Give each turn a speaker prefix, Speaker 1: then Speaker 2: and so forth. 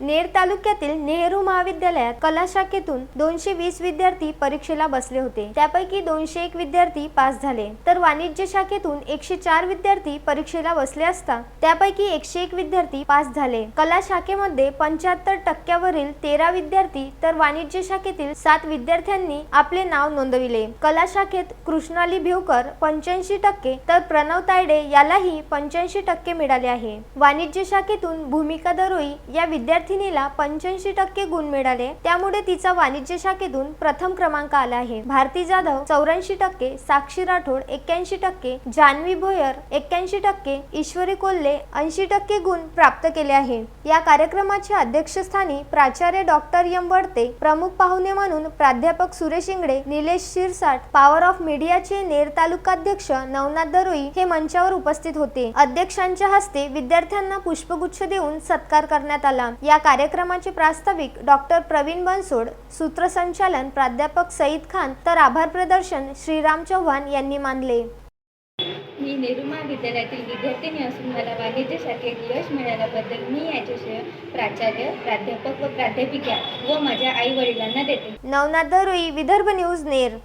Speaker 1: नेर तालुक्यातील नेहरू महाविद्यालयात कला शाखेतून दोनशे वीस विद्यार्थी परीक्षेला बसले होते. त्यापैकी दोनशे एक विद्यार्थी पास झाले. तर वाणिज्य शाखेतून एकशे चार विद्यार्थी परीक्षेला बसले असता त्यापैकी एकशे एक विद्यार्थी पास झाले. कला शाखेमध्ये पंच्याहत्तर टक्क्यावरील तेरा विद्यार्थी तर वाणिज्य शाखेतील सात विद्यार्थ्यांनी आपले नाव नोंदविले. कला शाखेत कृष्णाली भिवकर पंच्याऐंशी टक्के तर प्रणव तायडे यालाही पंच्याऐंशी टक्के मिळाले आहे. वाणिज्य शाखेतून भूमिका दरोई या विद्यार्थी विद्यार्थिनीला पंच्याऐंशी टक्के गुण मिळाले. त्यामुळे तिचा वाणिज्य शाखेतून प्रथम क्रमांक आला आहे. भारती जाधव चौऱ्याऐंशी टक्के साक्षी राठोड एक्क्याऐंशी टक्के जान्हवी भोयर एक्क्याऐंशी टक्के ईश्वरी कोल्हे ऐंशी टक्के गुण प्राप्त केले आहे. या कार्यक्रमाच्या अध्यक्षस्थानी प्राचार्य डॉक्टर यम वडते प्रमुख पाहुणे म्हणून प्राध्यापक सुरेश इंगडे निलेश शिरसाट पॉवर ऑफ मीडियाचे नेर तालुकाध्यक्ष नवनाथ दरोई हे मंचावर उपस्थित होते. अध्यक्षांच्या हस्ते विद्यार्थ्यांना पुष्पगुच्छ देऊन सत्कार करण्यात आला. या कार्यक्रमाचे प्रास्ताविक डॉक्टर प्रवीण बनसोड सूत्रसंचालन प्राध्यापक सईद खान तर आभार प्रदर्शन श्रीराम चव्हाण यांनी मानले.
Speaker 2: मी नेहरू महाविद्यालयातील विद्यार्थिनी असून मला वाणिज्य शाखेत यश मिळाल्याबद्दल मी याचे श्रेय प्राचार्य प्राध्यापक व प्राध्यापिका व माझ्या आई वडिलांना देते.
Speaker 1: नवनाथ दरोई विदर्भ न्यूज नेर.